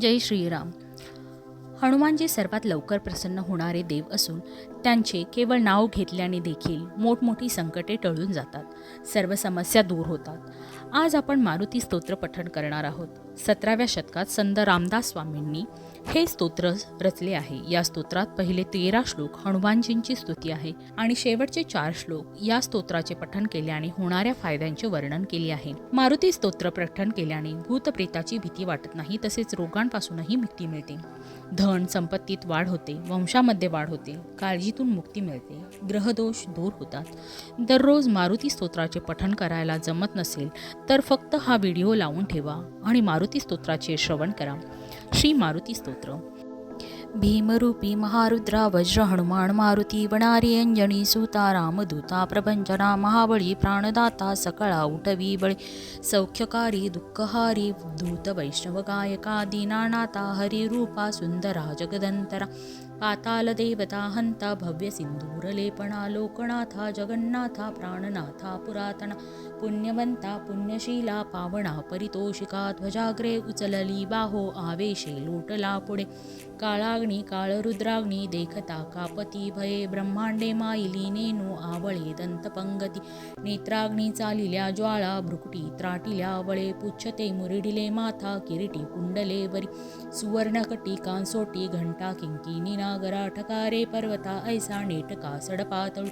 जय श्रीराम. हनुमानजी सर्वात लवकर प्रसन्न होणारे देव असून त्यांचे केवळ नाव घेतल्याने देखील मोठमोठी संकटे टळून जातात. सर्व समस्या दूर होतात. आज आपण मारुती स्तोत्र पठण करणार आहोत. सतराव्या शतकात संत रामदास स्वामींनी हे स्तोत्र रचले आहे. या स्तोत्रात पहिले तेरा श्लोक हनुमानजींची स्तुती आहे आणि शेवटचे चार श्लोक या स्तोत्राचे पठण केल्याने होणाऱ्या फायद्यांचे वर्णन केले आहे. मारुती स्तोत्र पठण केल्याने भूतप्रेताची भीती वाटत नाही तसेच रोगांपासूनही मुक्ती मिळते. धन संपत्तीत वाढ होते वंशामध्ये वाढ होते काळजीतून मुक्ती मिळते ग्रहदोष दूर होतात. दररोज मारुती स्तोत्राचे पठण करायला जमत नसेल तर फक्त हा व्हिडिओ लावून ठेवा आणि मारुती स्तोत्राचे श्रवण करा श्री मारुती स्तोत्र भीमरूपी महारुद्रा वज्र हनुमान मारुती वणारी अंजनी सुता रामदूता प्रभंजना महाबळी प्राणदाता सकळा उठवी बळी सौख्यकारी दुःखहारी दूत वैष्णव गायका दीनानाथा हरिरूपा सुंदरा जगदंतरा पाताल देवता हंता भव्य सिंधूरलेपणा लोकनाथा जगन्नाथा प्राणनाथा पुरातना पुण्यवंता पुण्यशीला पावणा परितोषिका ध्वजाग्रे उचलली बाहो आवेशे लोटला पुढे। काळाग्नी काळरुद्राग्नी देखता कापती भये ब्रह्मांडे माईली नेनू आवळे दंतपंगती। नेत्राग्नी चालिल्या ज्वाळा भ्रुकुटी त्राटिल्या वळे पुच्छते मुरडिले माथा किरीटी कुंडले बरी। सुवर्णकटी कांसोटी घंटा किंकी निनागरा ठकारे पर्वता ऐसा नेटका सडपातळू।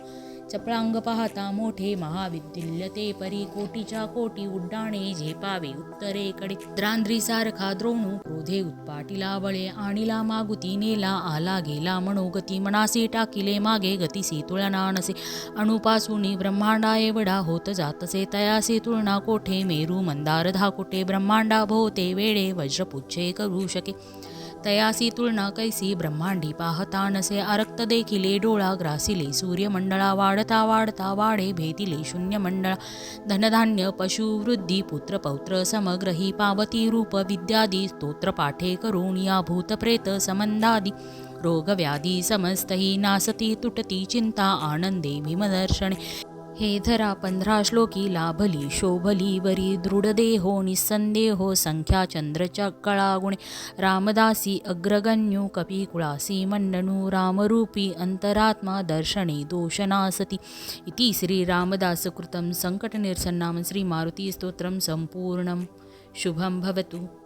चपळांग पाहता मोठे महाविद्युल्य ते परी कोटीच्या कोटी उड्डाणे झेपावे उत्तरेकडे। द्रांद्री सारखा द्रोणू क्रोधे उत्पाटीला वळे आणिला मागुती नेला आला गेला मनोगती मनासी टाकिले मागे गतीसी तुळना नसे ब्रह्मांडा एवढा होत जातसे तयासी तुळना कोठे मेरू मंदार धाकुटे ब्रह्मांडा भोवते वेळे वज्रपुच्छे करू शके तयासी तुलना कैसी ब्रह्मांडी पाहता नसे आरक्त देखिले डोळा ग्रासिले सूर्यमंडळा वाढता वाढता वाढे भेदिले शून्यमंडळा धनधान्य पशुवृद्धी पुत्र पौत्र समग्रही पावती रूप विद्यादी स्तोत्र पाठे करून या भूतप्रेत समंदादी रोगव्याधी समस्तही नासती तुटती चिंता आनंदे भीमदर्शने हे धरा पंधरा श्लोकी लाभली शोभली वरी दृढदेहो निसंदेहो संख्या चंद्रच्या कळागुणे. रामदासी अग्रगण्यू कपिकुळासी मंडनू रामरूपी अंतरात्मा दर्शने दोषनासती. इति श्रीरामदासकृतं सङ्कटनिरसन्नाम श्रीमारुतीस्तोत्रं सम्पूर्णं शुभं भवतु.